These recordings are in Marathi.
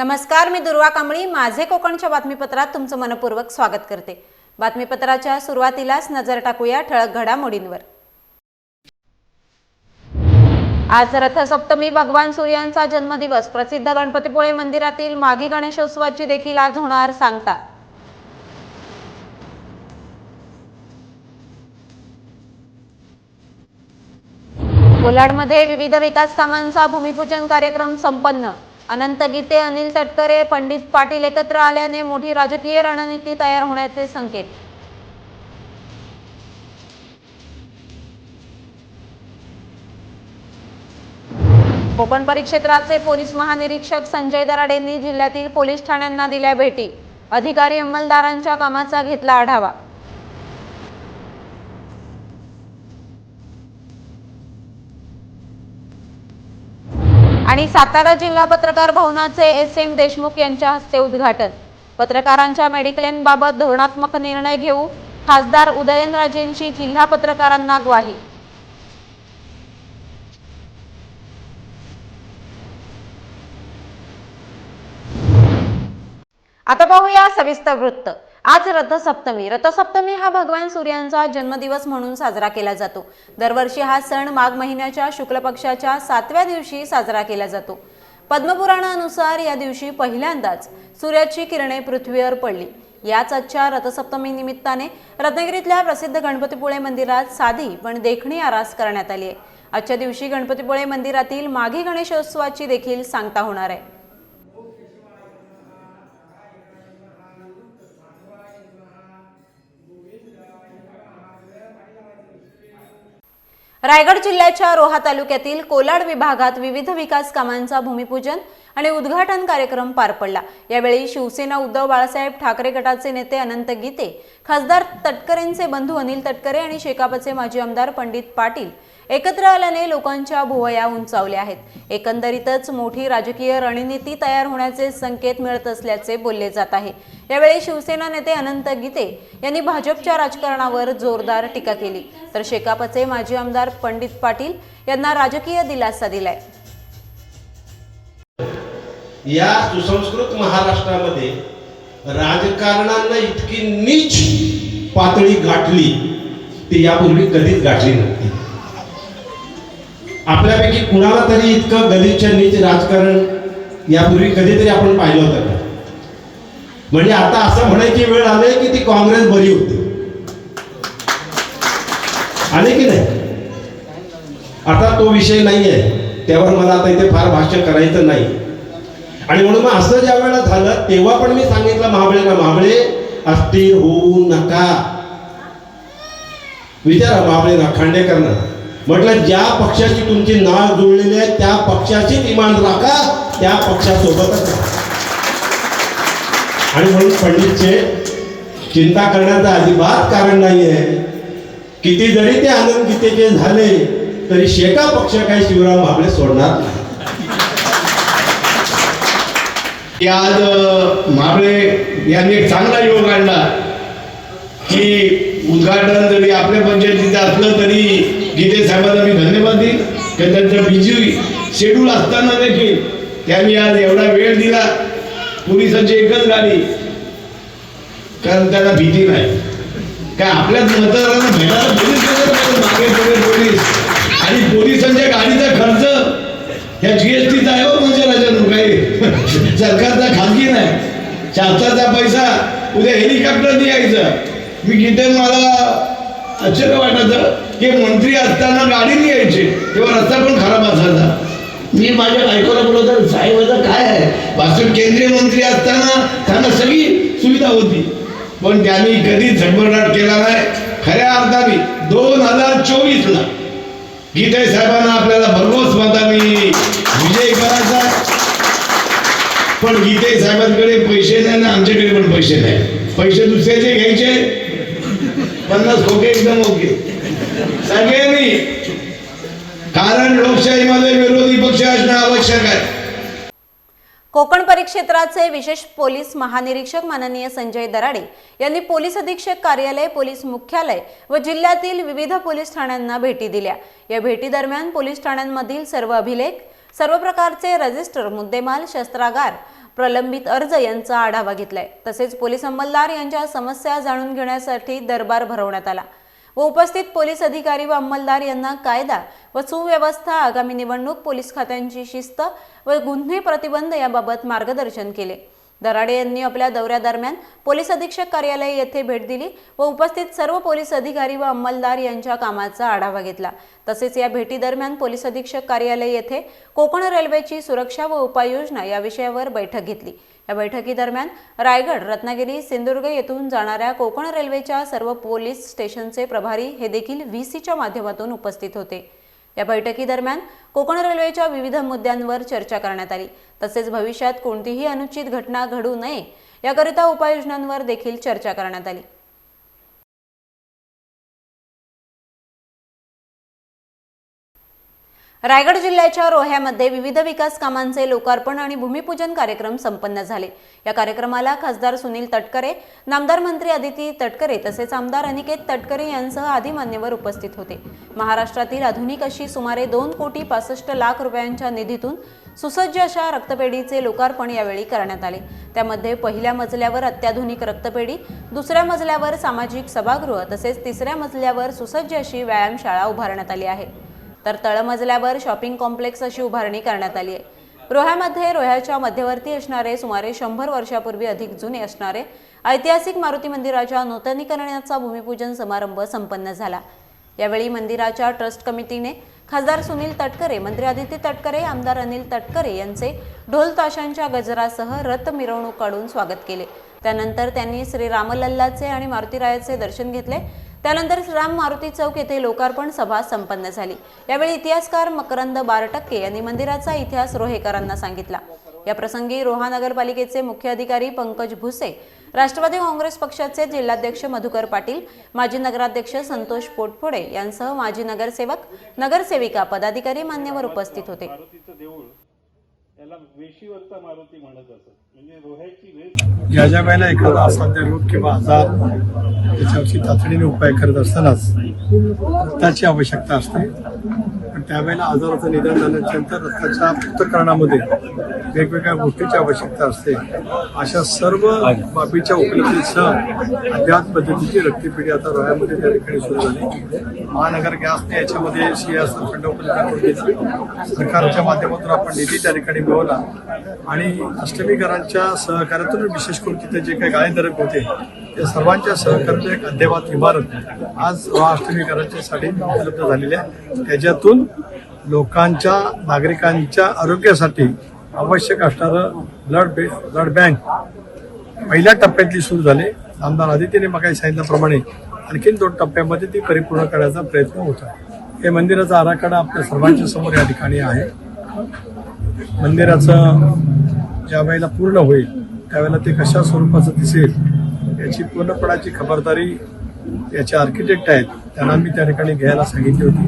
नमस्कार मी दुर्वा कांबळी. माझे कोकणच्या बातमीपत्रात तुमचं मनपूर्वक स्वागत करते. बातमीपत्राच्या सुरुवातीलाच नजर टाकूया ठळक घडामोडींवर. आज रथसप्तमी भगवान सूर्यांचा जन्मदिवस. प्रसिद्ध गणपतीपुळे मंदिरातील माघी गणेशोत्सवाची देखील आज होणार सांगता. कोलाडमध्ये विविध विकास कामांचा भूमिपूजन कार्यक्रम संपन्न. अनंत गीते अनिल तटकरे पंडित पाटील एकत्र आल्याने मोठी राजकीय रणनीती तयार होण्याचे संकेत. कोकण परिक्षेत्राचे पोलीस महानिरीक्षक संजय दराडेंनी जिल्ह्यातील पोलीस ठाण्यांना दिल्या भेटी. अधिकारी अंमलदारांच्या कामाचा घेतला आढावा. आणि सातारा जिल्हा पत्रकार भवनाचे एस एम देशमुख यांच्या हस्ते उद्घाटन. पत्रकारांच्या मेडिक्लेमबाबत धोरणात्मक निर्णय घेऊ खासदार उदयनराजेंची जिल्हा पत्रकारांना ग्वाही. आता पाहूया सविस्तर वृत्त. आज रथसप्तमी. रथसप्तमी हा भगवान सूर्यांचा जन्मदिवस म्हणून साजरा केला जातो. दरवर्षी हा सण माघ महिन्याच्या शुक्ल पक्षाच्या सातव्या दिवशी साजरा केला जातो. पद्मपुराणानुसार या दिवशी पहिल्यांदाच सूर्याची किरणे पृथ्वीवर पडली. याच आजच्या रथसप्तमी निमित्ताने रत्नागिरीतल्या प्रसिद्ध गणपतीपुळे मंदिरात साधी पण देखणी आरास करण्यात आली आहे. आजच्या दिवशी गणपतीपुळे मंदिरातील माघी गणेशोत्सवाची देखील सांगता होणार आहे. रायगड जिल्ह्याच्या रोहा तालुक्यातील कोलाड विभागात विविध विकास कामांचा भूमिपूजन आणि उद्घाटन कार्यक्रम पार पडला. यावेळी शिवसेना उद्धव बाळासाहेब ठाकरे गटाचे नेते अनंत गीते खासदार तटकरेंचे बंधू अनिल तटकरे आणि शेकापचे माजी आमदार पंडित पाटील एकत्र आल्याने लोकांच्या भुवया उंचावल्या आहेत. एकंदरीतच मोठी राजकीय रणनीती तयार होण्याचे संकेत मिळत असल्याचे बोलले जात आहे. यावेळी शिवसेना नेते अनंत गीते यांनी भाजपच्या राजकारणावर जोरदार टीका केली. तर शेकापचे माजी आमदार पंडित पाटील यांना राजकीय दिलासा दिलाय. या सुसंस्कृत महाराष्ट्रामध्ये राजकारणांना इतकी नीच पातळी गाठली ती यापूर्वी कधीच गाठली नव्हती. आपल्यापैकी कुणाला तरी इतकं गलिच्छ नीच राजकारण यापूर्वी कधीतरी आपण पाहिलं होतं का? म्हणजे आता असं म्हणायची वेळ आली की ती काँग्रेस बरी होती. आले की नाही? आता तो विषय नाही आहे त्यावर मला आता इथे फार भाष्य करायचं नाही. आणि म्हणून मग असं ज्या वेळेला झालं तेव्हा पण मी सांगितलं महाबळेला महाबळे अस्थिर होऊ नका. विचारा महाबळे खांडेकरना म्हटलं ज्या पक्षाची तुमची नाळ जुळलेली आहे त्या पक्षाचीच इमान राखा त्या पक्षासोबतच आणि म्हणून पंडितचे चिंता करण्याचं अजिबात कारण नाही आहे किती जरी ते आनंद गीतेचे झाले तरी शेका पक्ष काही शिवराम भाबळे सोडणार नाही. की आज माबळे यांनी एक चांगला योग आणला की उद्घाटन जरी आपल्या पंचायतीचं असलं तरी गीते साहेबांना मी धन्यवाद देईन. की त्यांचा बिझी शेड्यूल असताना देखील त्यांनी आज एवढा वेळ दिला. पोलिसांची एकच गाडी. कारण त्यांना भीती नाही. काय आपल्याच मतदारांना भेटायला पोलीस मागे पुढे पोलीस. आणि पोलिसांच्या गाडीचा खर्च ह्या जीएसटीचा आहे हो म्हणजे राजांनो काही सरकारचा खाजगी नाही. शासनाचा पैसा. उद्या हेलिकॉप्टर यायचं. मी किती मला आश्चर्य वाटायचं की मंत्री असताना गाडीने यायचे तेव्हा रस्ता पण खराब असायचा. मी माझ्या बायकोला बोलवतो साहेबाचं काय आहे? वास्तविक केंद्रीय मंत्री असताना त्यांना सगळी सुविधा होती. पण त्यांनी कधी झगमगाट केला नाही. खऱ्या अर्थाने दोन हजार चोवीसला गीते साहेबांना आपल्याला भरघोस मताने विजय करायचा पण गीते साहेबांकडे पैसे नाही ना आमच्याकडे पण पैसे नाही. पैसे दुसऱ्याचे घ्यायचे पन्नास खोके एकदम ओके. सगळ्यांनी कारण लोकशाहीमध्ये विरोधी पक्ष असणं आवश्यक आहे. कोकण परिक्षेत्राचे विशेष पोलीस महानिरीक्षक माननीय संजय दराडे यांनी पोलीस अधीक्षक कार्यालय पोलीस मुख्यालय व जिल्ह्यातील विविध पोलीस ठाण्यांना भेटी दिल्या. या भेटी दरम्यान पोलीस ठाण्यांमधील सर्व अभिलेख सर्व प्रकारचे रजिस्टर मुद्देमाल शस्त्रागार प्रलंबित अर्ज यांचा आढावा घेतलाय. तसेच पोलीस अंमलदार यांच्या समस्या जाणून घेण्यासाठी दरबार भरवण्यात आला. व उपस्थित पोलीस अधिकारी व अंमलदार यांना कायदा व सुव्यवस्था आगामी निवडणूक पोलीस खात्यांची शिस्त व गुन्हे प्रतिबंध याबाबत मार्गदर्शन केले. दराडे यांनी आपल्या दौऱ्यादरम्यान पोलीस अधीक्षक कार्यालय येथे भेट दिली व उपस्थित सर्व पोलीस अधिकारी व अंमलदार यांच्या कामाचा आढावा घेतला. तसेच या भेटीदरम्यान पोलीस अधीक्षक कार्यालय येथे कोकण रेल्वेची सुरक्षा व उपाययोजना या विषयावर बैठक घेतली. या बैठकीदरम्यान रायगड रत्नागिरी सिंधुदुर्ग येथून जाणाऱ्या कोकण रेल्वेच्या सर्व पोलीस स्टेशनचे प्रभारी हे देखील व्ही सीच्या माध्यमातून उपस्थित होते. या बैठकीदरम्यान कोकण रेल्वेच्या विविध मुद्द्यांवर चर्चा करण्यात आली. तसेच भविष्यात कोणतीही अनुचित घटना घडू नये याकरिता उपाययोजनांवर देखील चर्चा करण्यात आली. रायगड जिल्ह्याच्या रोह्यामध्ये विविध विकास कामांचे लोकार्पण आणि भूमिपूजन कार्यक्रम संपन्न झाले. या कार्यक्रमाला खासदार सुनील तटकरे नामदार मंत्री अदिती तटकरे तसेच आमदार अनिकेत तटकरे यांसह आदी मान्यवर उपस्थित होते. महाराष्ट्रातील आधुनिक अशी सुमारे दोन कोटी पासष्ट लाख रुपयांच्या निधीतून सुसज्ज अशा रक्तपेढीचे लोकार्पण यावेळी करण्यात आले. त्यामध्ये पहिल्या मजल्यावर अत्याधुनिक रक्तपेढी दुसऱ्या मजल्यावर सामाजिक सभागृह तसेच तिसऱ्या मजल्यावर सुसज्ज अशी व्यायामशाळा उभारण्यात आली आहे. तर तळमजल्यावर शॉपिंग कॉम्प्लेक्स अशी उभारणी करण्यात आली आहे. रोह्यामध्ये रोह्याच्या मध्यवर्ती असणारे सुमारे शंभर वर्षापूर्वी अधिक जुने असणारे ऐतिहासिक मारुती मंदिराच्या नूतनीकरणाचा भूमिपूजन समारंभ संपन्न झाला. यावेळी मंदिराच्या ट्रस्ट कमिटीने खासदार सुनील तटकरे मंत्री आदित्य तटकरे आमदार अनिल तटकरे यांचे ढोल ताशांच्या गजरासह रथ मिरवणूक काढून स्वागत केले. त्यानंतर त्यांनी श्री रामलल्लाचे आणि मारुतीरायाचे दर्शन घेतले. त्यानंतर राम मारुती चौक येथे लोकार्पण सभा संपन्न झाली. यावेळी इतिहासकार मकरंद बारटक्के यांनी मंदिराचा इतिहास रोहेकरांना सांगितला. या प्रसंगी रोहा नगरपालिकेचे मुख्य अधिकारी पंकज भुसे राष्ट्रवादी काँग्रेस पक्षाचे जिल्हाध्यक्ष मधुकर पाटील माजी नगराध्यक्ष संतोष पोटफोडे यांसह माजी नगरसेवक नगरसेविका पदाधिकारी मान्यवर उपस्थित होते. त्याला वेशीवरचा मारुती म्हणत असत. म्हणजे रोह्याची वेश ज्या ज्या वेळेला एखादा असाध्य रोग किंवा आजार त्याच्यावरची तातडीने उपाय करत असतानाच रक्ताची आवश्यकता असते. पण त्यावेळेला आजाराचं निधन झाल्यानंतर रक्ताच्या पृथक्करणामध्ये वेगवेगळ्या गोष्टीची आवश्यकता असते. अशा सर्व बाबीच्या उपलब्धीसह अज्ञात पद्धतीची रक्तपेढी आता रोह्यामध्ये त्या ठिकाणी सुरू झाली. महानगर गॅसने याच्यामध्ये सियास फंड उपलब्ध करून दिला. सरकारच्या माध्यमातून आपण निधी त्या ठिकाणी मिळवला. आणि अष्टमीकरांच्या सहकार्यातून विशेष करून तिथे जे काही गाळेधारक होते त्या सर्वांच्या सहकार्यातून एक अद्ययावत इमारत आज अष्टमीकरांच्या साठी उपलब्ध झालेली आहे. त्याच्यातून लोकांच्या नागरिकांच्या आरोग्यासाठी आवश्यक असणारं ब्लड बे ब्लड बँक पहिल्या टप्प्यातली सुरू झाली. आमदार आदित्यने मग सांगितल्याप्रमाणे आणखीन दोन टप्प्यामध्ये ती परिपूर्ण करण्याचा प्रयत्न होता. हे मंदिराचा आराखडा आपल्या सर्वांच्या समोर या ठिकाणी आहे. मंदिराचं ज्या वेळेला पूर्ण होईल त्यावेळेला ते कशा स्वरूपाचं दिसेल याची पूर्णपणाची खबरदारी याचे आर्किटेक्ट आहेत त्यांना मी त्या ठिकाणी घ्यायला सांगितली होती.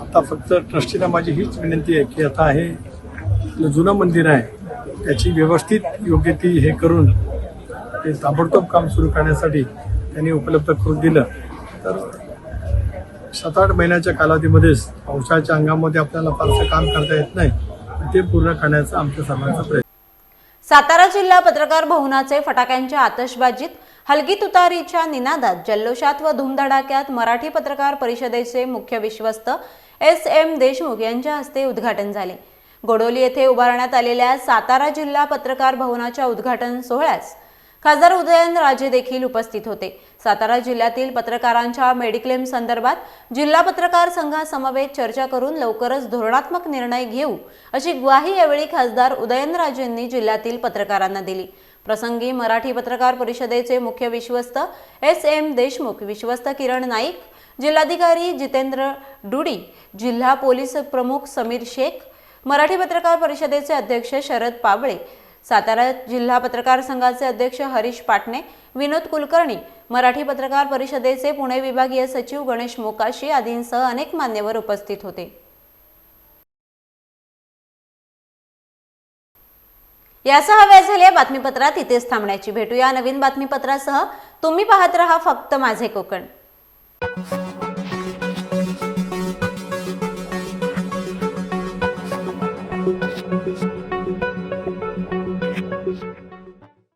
आता फक्त ट्रस्टीला माझी हीच विनंती आहे की आता हे आपलं जुनं मंदिर आहे त्याची व्यवस्थित योग्य ती हे करून ते ताबडतोब काम सुरू करण्यासाठी त्यांनी उपलब्ध करून दिलं. तर सात आठ महिन्याच्या कालावधीमध्येच पावसाच्या अंगामध्ये आपल्याला फारसं काम करता येत नाही. ते पूर्ण करण्याचा आमच्या सर्वांचा प्रयत्न. सातारा जिल्हा पत्रकार भवनाचे फटाक्यांच्या आतषबाजीत हलगी तुतारीच्या निनादात जल्लोषात व धूमधडाक्यात मराठी पत्रकार परिषदेचे मुख्य विश्वस्त एस एम देशमुख यांच्या हस्ते उद्घाटन झाले. गोडोली येथे उभारण्यात आलेल्या सातारा जिल्हा पत्रकार भवनाच्या उद्घाटन सोहळ्यास खासदार उदयनराजे देखील उपस्थित होते. सातारा जिल्ह्यातील पत्रकारांच्या मेडिक्लेम संदर्भात जिल्हा पत्रकार संघासमवेत चर्चा करून लवकरच धोरणात्मक निर्णय घेऊ अशी ग्वाही यावेळी खासदार उदयनराजेंनी जिल्ह्यातील पत्रकारांना दिली. प्रसंगी मराठी पत्रकार परिषदेचे मुख्य विश्वस्त एस एम देशमुख विश्वस्त किरण नाईक जिल्हाधिकारी जितेंद्र डुडी जिल्हा पोलीस प्रमुख समीर शेख मराठी पत्रकार परिषदेचे अध्यक्ष शरद पाबळे सातारा जिल्हा पत्रकार संघाचे अध्यक्ष हरीश पाटणे विनोद कुलकर्णी मराठी पत्रकार परिषदेचे पुणे विभागीय सचिव गणेश मोकाशी आदींसह अनेक मान्यवर उपस्थित होते. यासह वेळ झाली बातमीपत्रात इथेच थांबण्याची भेटूया. नवीन बातमीपत्रासह तुम्ही पाहत रहा फक्त माझे कोकण.